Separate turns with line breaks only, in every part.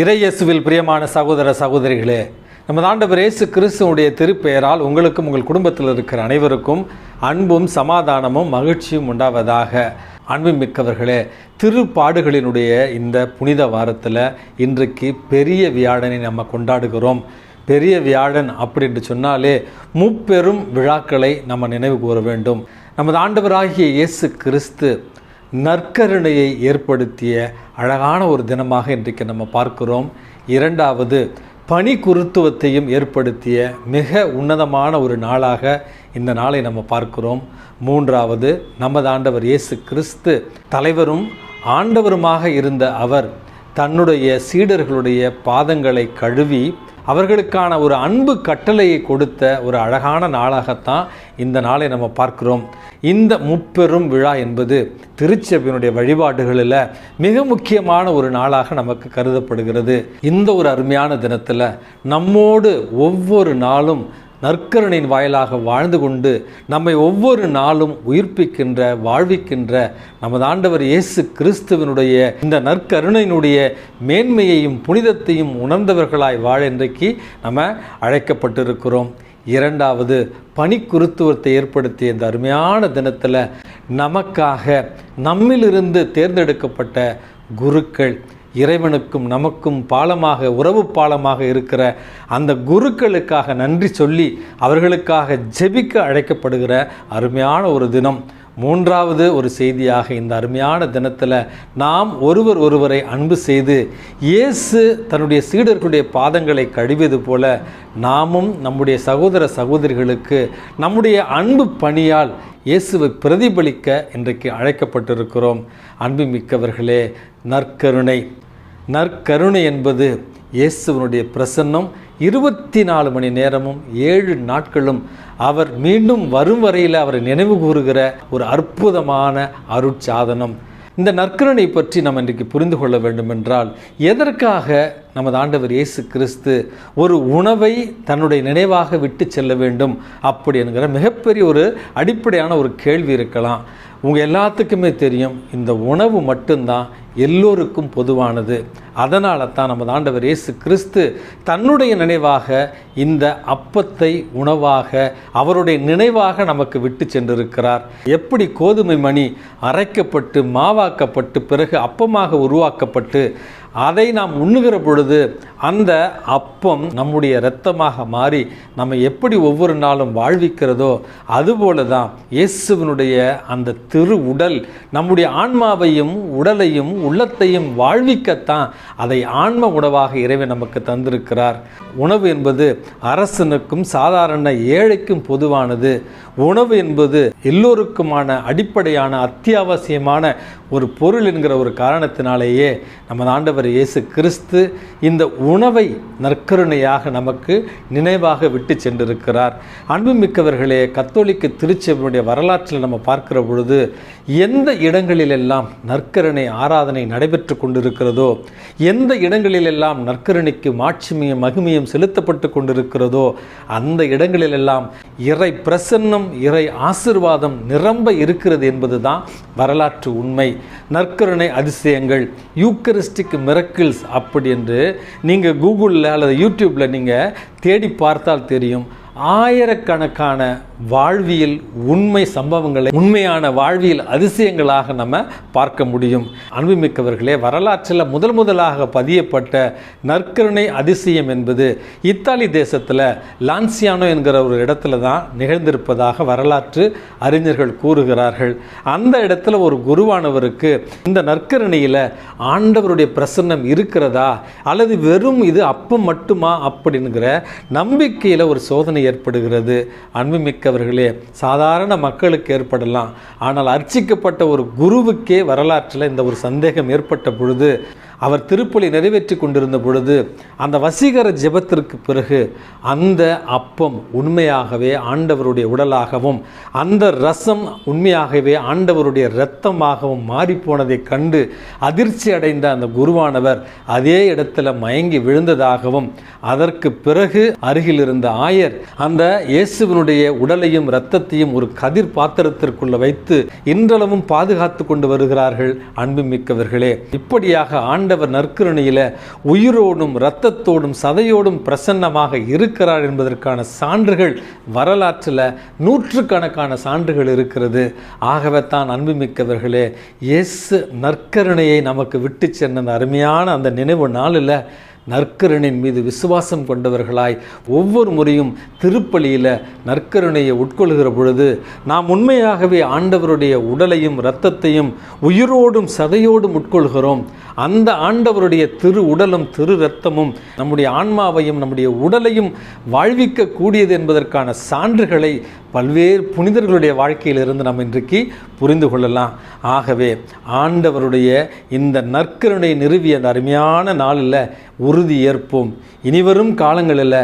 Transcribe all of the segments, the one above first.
இறையேசுவில் பிரியமான சகோதர சகோதரிகளே நமது ஆண்டவர் இயேசு கிறிஸ்துவனுடைய திருப்பெயரால் உங்களுக்கும் உங்கள் குடும்பத்தில் இருக்கிற அனைவருக்கும் அன்பும் சமாதானமும் மகிழ்ச்சியும் உண்டாவதாக. அன்பு மிக்கவர்களே திருப்பாடுகளினுடைய இந்த புனித வாரத்தில் இன்றைக்கு பெரிய வியாழனை நம்ம கொண்டாடுகிறோம். பெரிய வியாழன் அப்படின்னு சொன்னாலே முப்பெரும் விழாக்களை நம்ம நினைவு கூற வேண்டும். நமது ஆண்டவராகிய இயேசு கிறிஸ்து நற்கருணையை ஏற்படுத்திய அழகான ஒரு தினமாக இன்றைக்கு நம்ம பார்க்கிறோம். இரண்டாவது பணி குருத்துவத்தையும் ஏற்படுத்திய மிக உன்னதமான ஒரு நாளாக இந்த நாளை நம்ம பார்க்கிறோம். மூன்றாவது நமது ஆண்டவர் இயேசு கிறிஸ்து தலைவரும் ஆண்டவருமாக இருந்த அவர் தன்னுடைய சீடர்களுடைய பாதங்களை கழுவி அவர்களுக்கான ஒரு அன்பு கட்டளையை கொடுத்த ஒரு அழகான நாளாகத்தான் இந்த நாளை நம்ம பார்க்கிறோம். இந்த முப்பெரும் விழா என்பது திருச்சபையினுடைய வழிபாடுகளில் மிக முக்கியமான ஒரு நாளாக நமக்கு கருதப்படுகிறது. இந்த ஒரு அருமையான தினத்தில் நம்மோடு ஒவ்வொரு நாளும் நற்கருணையின் வாயிலாக வாழ்ந்து கொண்டு நம்மை ஒவ்வொரு நாளும் உயிர்ப்பிக்கின்ற வாழ்விக்கின்ற நமது ஆண்டவர் இயேசு கிறிஸ்துவனுடைய இந்த நற்கருணையினுடைய மேன்மையையும் புனிதத்தையும் உணர்ந்தவர்களாய் வாழ இன்றைக்கு நம்ம அழைக்கப்பட்டிருக்கிறோம். இரண்டாவது பணிக்குருத்துவத்தை ஏற்படுத்திய இந்த அருமையான தினத்தில் நமக்காக நம்மிலிருந்து தேர்ந்தெடுக்கப்பட்ட குருக்கள் இறைவனுக்கும் நமக்கும் பாலமாக உறவு பாலமாக இருக்கிற அந்த குருக்களுக்காக நன்றி சொல்லி அவர்களுக்காக ஜெபிக்க அழைக்கப்படுகிற அருமையான ஒரு தினம். மூன்றாவது ஒரு செய்தியாக இந்த அருமையான தினத்தில் நாம் ஒருவர் ஒருவரை அன்பு செய்து இயேசு தன்னுடைய சீடர்களுடைய பாதங்களை கழுவியது போல நாமும் நம்முடைய சகோதர சகோதரிகளுக்கு நம்முடைய அன்பு பணியால் இயேசுவை பிரதிபலிக்க இன்றைக்கு அழைக்கப்பட்டிருக்கிறோம். அன்பு மிக்கவர்களே நற்கருணை. நற்கருணை என்பது இயேசுவனுடைய பிரசன்னம். இருபத்தி நாலு மணி நேரமும் ஏழு நாட்களும் அவர் மீண்டும் வரும் வரையில் அவரை நினைவு கூறுகிற ஒரு அற்புதமான அருட்சாதனம். இந்த நற்கருணை பற்றி நாம் இன்றைக்கு புரிந்து கொள்ள வேண்டுமென்றால் எதற்காக நமது ஆண்டவர் இயேசு கிறிஸ்து ஒரு உணவை தன்னுடைய நினைவாக விட்டு செல்ல வேண்டும் அப்படி என்கிற மிகப்பெரிய ஒரு அடிப்படையான ஒரு கேள்வி இருக்கலாம். உங்கள் எல்லாத்துக்குமே தெரியும் இந்த உணவு மட்டும்தான் எல்லோருக்கும் பொதுவானது. அதனால தான் நமது ஆண்டவர் இயேசு கிறிஸ்து தன்னுடைய நினைவாக இந்த அப்பத்தை உணவாக அவருடைய நினைவாக நமக்கு விட்டு சென்றிருக்கிறார். எப்படி கோதுமை மணி அரைக்கப்பட்டு மாவாக்கப்பட்டு பிறகு அப்பமாக உருவாக்கப்பட்டு அதை நாம் உண்ணுகிற பொழுது அந்த அப்பம் நம்முடைய இரத்தமாக மாறி நம்ம எப்படி ஒவ்வொரு நாளும் வாழ்விக்கிறதோ அதுபோல தான் இயேசுவனுடைய அந்த திரு உடல் நம்முடைய ஆன்மாவையும் உடலையும் உள்ளத்தையும் வாழ்விக்கத்தான் அதை ஆன்ம உணவாக இறைவன் நமக்கு தந்திருக்கிறார். உணவு என்பது அரசனுக்கும் சாதாரண ஏழைக்கும் பொதுவானது. உணவு என்பது எல்லோருக்குமான அடிப்படையான அத்தியாவசியமான ஒரு பொருள் என்கிற ஒரு காரணத்தினாலேயே நமது ஆண்டவர் இயேசு கிறிஸ்து இந்த உணவை நற்கருணையாக நமக்கு நினைவாக விட்டு சென்றிருக்கிறார். அன்புமிக்கவர்களே கத்தோலிக்க திருச்சபையுடைய வரலாற்றில் நம்ம பார்க்கிற பொழுது எந்த இடங்களிலெல்லாம் நற்கருணை ஆராதனை நடைபெற்று கொண்டிருக்கிறதோ எந்த இடங்களிலெல்லாம் நற்கருணைக்கு மாட்சிமையும் மகிமையும் செலுத்தப்பட்டு கொண்டிருக்கிறதோ அந்த இடங்களிலெல்லாம் இறை பிரசன்னம் இறை ஆசிர்வாதம் நிரம்ப இருக்கிறது என்பதுதான் வரலாற்று உண்மை. நற்கருணை அதிசயங்கள் யூக்கரிஸ்டிக் மிரக்கிள்ஸ் அப்படி என்று நீங்கள் கூகுளில் அல்லது யூடியூப்பில் நீங்கள் தேடி பார்த்தால் தெரியும். ஆயிரக்கணக்கான வாழ்வியல் உண்மை சம்பவங்களை உண்மையான வாழ்வியல் அதிசயங்களாக நம்ம பார்க்க முடியும். அன்புமிக்கவர்களே வரலாற்றில் முதல் முதலாக பதியப்பட்ட நற்கருணை அதிசயம் என்பது இத்தாலி தேசத்தில் லான்சியானோ என்கிற ஒரு இடத்துல தான் நிகழ்ந்திருப்பதாக வரலாற்று அறிஞர்கள் கூறுகிறார்கள். அந்த இடத்துல ஒரு குருவானவருக்கு இந்த நற்கருணையில் ஆண்டவருடைய பிரசன்னம் இருக்கிறதா? அல்லது வெறும் இது அப்பம் மட்டுமா? அப்படிங்கிற நம்பிக்கையில் ஒரு சோதனை ஏற்படுகிறது. மிக்கவர்களே சாதாரண மக்களுக்கு ஏற்படலாம். ஆனால் அர்ச்சிக்கப்பட்ட ஒரு குருவுக்கே வரலாற்றில் இந்த ஒரு சந்தேகம் ஏற்பட்ட பொழுது அவர் திருப்பலி நிறைவேற்றி கொண்டிருந்த பொழுது அந்த வசீகர ஜெபத்திற்கு பிறகு அந்த அப்பம் உண்மையாகவே ஆண்டவருடைய உடலாகவும் அந்த ரசம் உண்மையாகவே ஆண்டவருடைய இரத்தமாகவும் மாறிப்போனதை கண்டு அதிர்ச்சி அடைந்த அந்த குருவானவர் அதே இடத்துல மயங்கி விழுந்ததாகவும் அதற்கு பிறகு அருகில் இருந்த ஆயர் அந்த இயேசுவினுடைய உடலையும் இரத்தத்தையும் ஒரு கதிர் பாத்திரத்திற்குள்ள வைத்து இன்றளவும் பாதுகாத்து கொண்டு வருகிறார்கள் அன்புமிக்கவர்களே. இப்படியாக ஆண் ஆண்டவர் நற்கருணையில் உயிரோடும் இரத்தத்தோடும் சதையோடும் பிரசன்னமாக இருக்கிறார் என்பதற்கான சான்றுகள் வரலாற்றில் நூற்றுக்கணக்கான சான்றுகள் இருக்கிறது. ஆகவே தான் அன்புமிக்கவர்களே இயேசு நற்கருணையை நமக்கு விட்டு சென்ற அருமையான அந்த நினைவு நாளில் நற்கருணின் மீது விசுவாசம் கொண்டவர்களாய் ஒவ்வொரு முறையும் திருப்பலியில் நற்கருணையை உட்கொள்கிற பொழுது நாம் உண்மையாகவே ஆண்டவருடைய உடலையும் இரத்தத்தையும் உயிரோடும் சதையோடும் உட்கொள்கிறோம். அந்த ஆண்டவருடைய திரு உடலும் திரு இரத்தமும் நம்முடைய ஆன்மாவையும் நம்முடைய உடலையும் வாழ்விக்க கூடியது என்பதற்கான சான்றுகளை பல்வேறு புனிதர்களுடைய வாழ்க்கையிலிருந்து நாம் இன்றைக்கு புரிந்து கொள்ளலாம். ஆகவே ஆண்டவருடைய இந்த நற்கருணை நிறுவிய அந்த அருமையான நாளில் உறுதி ஏற்போம் இனிவரும் காலங்களில்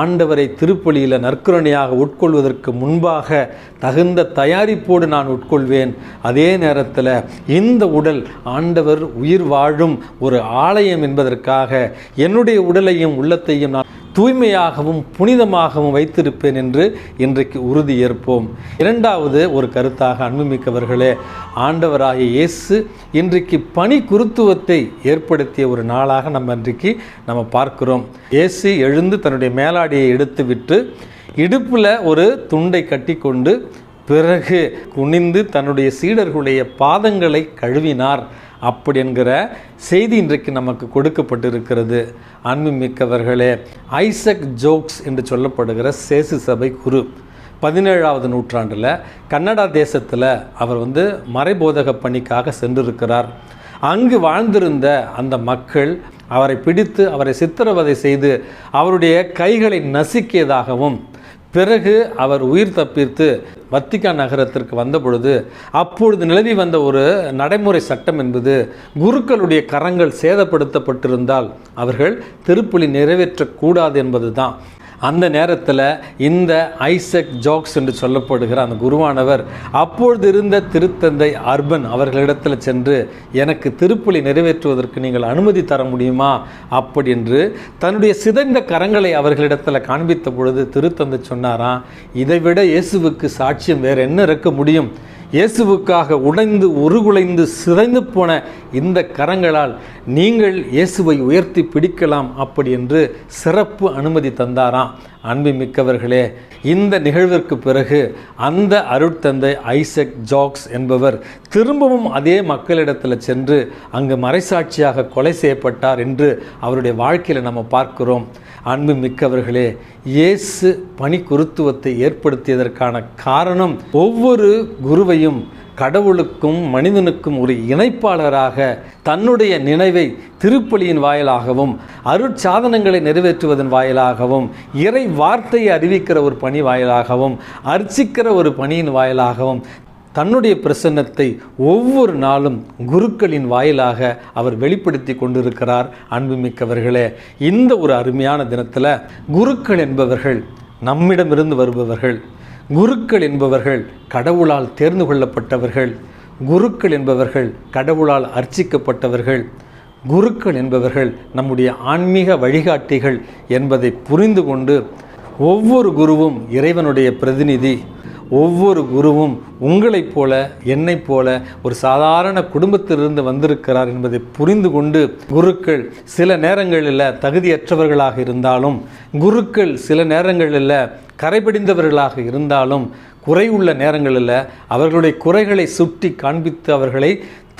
ஆண்டவரை திருப்பலியில் நற்கருணையாக உட்கொள்வதற்கு முன்பாக தகுந்த தயாரிப்போடு நான் உட்கொள்வேன். அதே நேரத்தில் இந்த உடல் ஆண்டவர் உயிர் வாழும் ஒரு ஆலயம் என்பதற்காக என்னுடைய உடலையும் உள்ளத்தையும் நான் தூய்மையாகவும் புனிதமாகவும் வைத்திருப்பேன் என்று இன்றைக்கு உறுதி ஏற்போம். இரண்டாவது ஒரு கருத்தாக அன்புமிக்கவர்களே ஆண்டவராகிய இயேசு இன்றைக்கு பணி குருத்துவத்தை ஏற்படுத்திய ஒரு நாளாக நம்ம இன்றைக்கு நம்ம பார்க்கிறோம். இயேசு எழுந்து தன்னுடைய மேலாடியை எடுத்துவிட்டு இடுப்பில் ஒரு துண்டை கட்டிக்கொண்டு பிறகு குனிந்து தன்னுடைய சீடர்களுடைய பாதங்களை கழுவினார். அப்படி என்கிற செய்தி இன்றைக்கு நமக்கு கொடுக்கப்பட்டிருக்கிறது. அன்பு மிக்கவர்களே ஐசக் ஜோக்ஸ் என்று சொல்லப்படுகிற சேசு சபை குரு பதினேழாவது நூற்றாண்டில் கன்னடா தேசத்தில் அவர் வந்து மறைபோதக பணிக்காக சென்றிருக்கிறார். அங்கு வாழ்ந்திருந்த அந்த மக்கள் அவரை பிடித்து அவரை சித்திரவதை செய்து அவருடைய கைகளை நசுக்கியதாகவும் பிறகு அவர் உயிர் தப்பித்து வத்திக்கான் நகரத்திற்கு வந்த பொழுது அப்பொழுது நிலவி வந்த ஒரு நடைமுறை சட்டம் என்பது குருக்களுடைய கரங்கள் சேதப்படுத்தப்பட்டிருந்தால் அவர்கள் திருப்புலி நிறைவேற்றக்கூடாது என்பது தான் அந்த நேரத்தில் இந்த ஐசக் ஜோக்ஸ் என்று சொல்லப்படுகிற அந்த குருவானவர் அப்பொழுது இருந்த திருத்தந்தை அர்பன் அவர்களிடத்தில் சென்று எனக்கு திருப்பலி நிறைவேற்றுவதற்கு நீங்கள் அனுமதி தர முடியுமா? அப்படி என்று தன்னுடைய சிதைந்த கரங்களை அவர்களிடத்தில் காண்பித்த பொழுது திருத்தந்தை சொன்னாராம் இதைவிட இயேசுவுக்கு சாட்சியம் வேறு என்ன இருக்க முடியும்? இயேசுவுக்காக உடைந்து உருகுலைந்து சிதைந்து போன இந்த கரங்களால் நீங்கள் இயேசுவை உயர்த்தி பிடிக்கலாம் அப்படி என்று சிறப்பு அனுமதி தந்தாராம். அன்பு மிக்கவர்களே இந்த நிகழ்விற்கு பிறகு அந்த அருட்தந்தை ஐசக் ஜாக்ஸ் என்பவர் திரும்பவும் அதே மக்களிடத்தில் சென்று அங்கு மறைசாட்சியாக கொலை செய்யப்பட்டார் என்று அவருடைய வாழ்க்கையில் நம்ம பார்க்கிறோம். அன்பு மிக்கவர்களே இயேசு பணி குருத்துவத்தை ஏற்படுத்தியதற்கான காரணம் ஒவ்வொரு குருவையும் கடவுளுக்கும் மனிதனுக்கும் ஒரு இணைப்பாளராக தன்னுடைய நினைவை திருப்பலியின் வாயிலாகவும் அருட்சாதனங்களை நிறைவேற்றுவதன் வாயிலாகவும் இறை வார்த்தையை அறிவிக்கிற ஒரு பணி வாயிலாகவும் அர்ச்சிக்கிற ஒரு பணியின் வாயிலாகவும் தன்னுடைய பிரசன்னத்தை ஒவ்வொரு நாளும் குருக்களின் வாயிலாக அவர் வெளிப்படுத்தி கொண்டிருக்கிறார். அன்புமிக்கவர்களே இந்த ஒரு அருமையான தினத்தில் குருக்கள் என்பவர்கள் நம்மிடமிருந்து வருபவர்கள் குருக்கள் என்பவர்கள் கடவுளால் தேர்ந்து கொள்ளப்பட்டவர்கள் குருக்கள் என்பவர்கள் கடவுளால் அர்ச்சிக்கப்பட்டவர்கள் குருக்கள் என்பவர்கள் நம்முடைய ஆன்மீக வழிகாட்டிகள் என்பதை புரிந்து கொண்டு ஒவ்வொரு குருவும் இறைவனுடைய பிரதிநிதி ஒவ்வொரு குருவும் உங்களைப் போல என்னைப் போல ஒரு சாதாரண குடும்பத்திலிருந்து வந்திருக்கிறார் என்பதை புரிந்து கொண்டு குருக்கள் சில நேரங்களில் தகுதியற்றவர்களாக இருந்தாலும் குருக்கள் சில நேரங்களில் கரைபிடிந்தவர்களாக இருந்தாலும் குறை உள்ள நேரங்களில் அவர்களுடைய குறைகளை சுட்டி காண்பித்து அவர்களை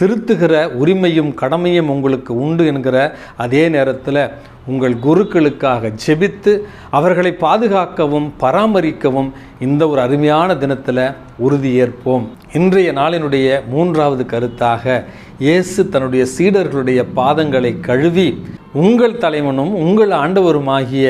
திருத்துகிற உரிமையும் கடமையும் உங்களுக்கு உண்டு என்கிற அதே நேரத்தில் உங்கள் குருக்களுக்காக ஜெபித்து அவர்களை பாதுகாக்கவும் பராமரிக்கவும் இந்த ஒரு அருமையான தினத்தில் உறுதியேற்போம். இன்றைய நாளினுடைய மூன்றாவது கருத்தாக இயேசு தன்னுடைய சீடர்களுடைய பாதங்களை கழுவி உங்கள் தலைவனும் உங்கள் ஆண்டவருமாகிய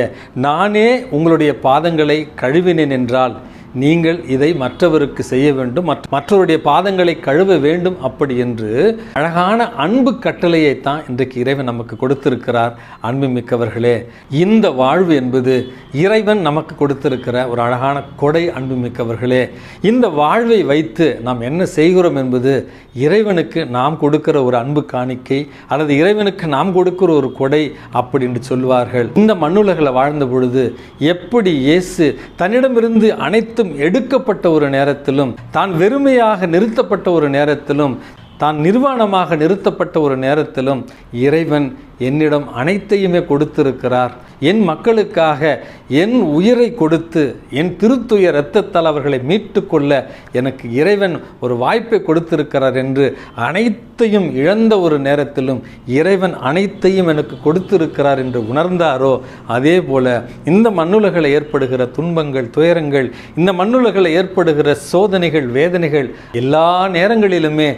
நானே உங்களுடைய பாதங்களை கழுவினேன் என்றால் நீங்கள் இதை மற்றவருக்கு செய்ய வேண்டும் மற்ற மற்றவருடைய பாதங்களை கழுவ வேண்டும் அப்படி என்று அழகான அன்பு கட்டளையை தான் இன்றைக்கு இறைவன் நமக்கு கொடுத்திருக்கிறார். அன்பு மிக்கவர்களே இந்த வாழ்வு என்பது இறைவன் நமக்கு கொடுத்திருக்கிற ஒரு அழகான கொடை அன்பு மிக்கவர்களே இந்த வாழ்வை வைத்து நாம் என்ன செய்கிறோம் என்பது இறைவனுக்கு நாம் கொடுக்கிற ஒரு அன்பு காணிக்கை அல்லது இறைவனுக்கு நாம் கொடுக்கிற ஒரு கொடை அப்படி என்று சொல்வார்கள். இந்த மண்ணுலகில் வாழ்ந்த பொழுது எப்படி இயேசு தன்னிடமிருந்து அனைத்து அனைத்தும் எடுக்கப்பட்ட ஒரு நேரத்திலும் தான் வெறுமையாக நிறுத்தப்பட்ட ஒரு நேரத்திலும் தான் நிர்வாணமாக நிறுத்தப்பட்ட ஒரு நேரத்திலும் இறைவன் என்னிடம் அனைத்தையுமே கொடுத்திருக்கிறார். என் மக்களுக்காக என் உயிரை கொடுத்து என் திருத்துய இரத்தத்தால் அவர்களை மீட்டு கொள்ள எனக்கு இறைவன் ஒரு வாய்ப்பை கொடுத்திருக்கிறார் என்று அனைத்தையும் இழந்த ஒரு நேரத்திலும் இறைவன் அனைத்தையும் எனக்கு கொடுத்திருக்கிறார் என்று உணர்ந்தாரோ அதே போல இந்த மண்ணுலகில் ஏற்படுகிற துன்பங்கள் துயரங்கள் இந்த மண்ணுலகில் ஏற்படுகிற சோதனைகள் வேதனைகள் எல்லா நேரங்களிலுமே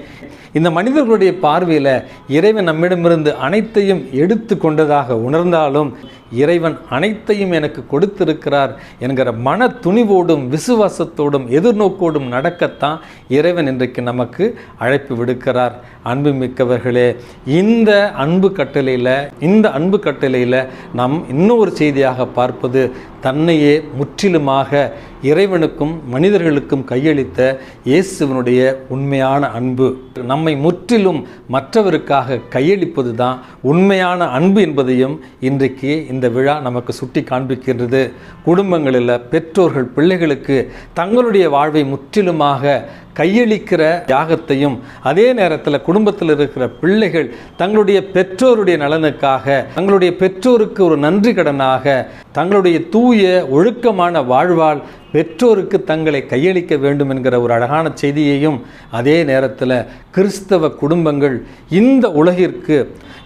இந்த மனிதர்களுடைய பார்வையில் இறைவன் நம்மிடமிருந்து அனைத்தையும் எடுத்து கொண்டதாக உணர்ந்தாலும் இறைவன் அனைத்தையும் எனக்கு கொடுத்திருக்கிறார் என்கிற மன துணிவோடும் விசுவாசத்தோடும் எதிர்நோக்கோடும் நடக்கத்தான் இறைவன் இன்றைக்கு நமக்கு அழைப்பு விடுக்கிறார். அன்பு மிக்கவர்களே இந்த அன்பு கட்டளையில் இந்த அன்பு கட்டளையில் நாம் இன்னொரு செய்தியாக பார்ப்பது தன்னையே முற்றிலுமாக இறைவனுக்கும் மனிதர்களுக்கும் கையளித்த இயேசுவனுடைய உண்மையான அன்பு. நம்மை முற்றிலும் மற்றவருக்காக கையளிப்பது தான் உண்மையான அன்பு என்பதையும் இன்றைக்கு இந்த விழா நமக்கு சுட்டி காண்பிக்கின்றது. குடும்பங்களில் பெற்றோர்கள் பிள்ளைகளுக்கு தங்களுடைய வாழ்வை முற்றிலுமாக கையளிக்கிற தியாகத்தையும் அதே நேரத்தில் குடும்பத்தில் இருக்கிற பிள்ளைகள் தங்களுடைய பெற்றோருடைய நலனுக்காக தங்களுடைய பெற்றோருக்கு ஒரு நன்றி கடனாக தங்களுடைய தூய ஒழுக்கமான வாழ்வால் பெற்றோருக்கு தங்களை கையளிக்க வேண்டும் என்கிற ஒரு அழகான செய்தியையும் அதே நேரத்தில் கிறிஸ்தவ குடும்பங்கள் இந்த உலகிற்கு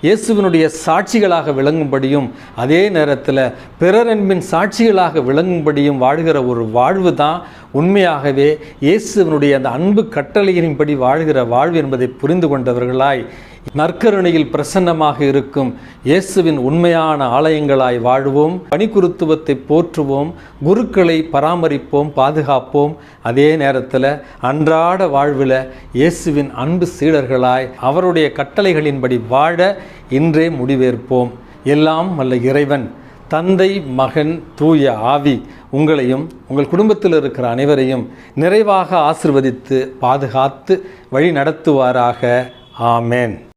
இயேசுவினுடைய சாட்சிகளாக விளங்கும்படியும் அதே நேரத்தில் பிறரன்பின் சாட்சிகளாக விளங்கும்படியும் வாழ்கிற ஒரு வாழ்வு தான் உண்மையாகவே இயேசுவினுடைய அந்த அன்பு கட்டளையின்படி வாழ்கிற வாழ்வு என்பதை புரிந்து கொண்டவர்களாய் நற்கருணையில் பிரசன்னமாக இருக்கும் இயேசுவின் உண்மையான ஆலயங்களாய் வாழ்வோம் பணிக்குருத்துவத்தை போற்றுவோம் குருக்களை பராமரிப்போம் பாதுகாப்போம். அதே நேரத்தில் அன்றாட வாழ்வில் இயேசுவின் அன்பு சீடர்களாய் அவருடைய கட்டளைகளின்படி வாழ இன்றே முடிவேற்போம். எல்லாம் வல்ல இறைவன் தந்தை மகன் தூய ஆவி உங்களையும் உங்கள் குடும்பத்தில் இருக்கிற அனைவரையும் நிறைவாக ஆசிர்வதித்து பாதுகாத்து வழி நடத்துவாராக Amen.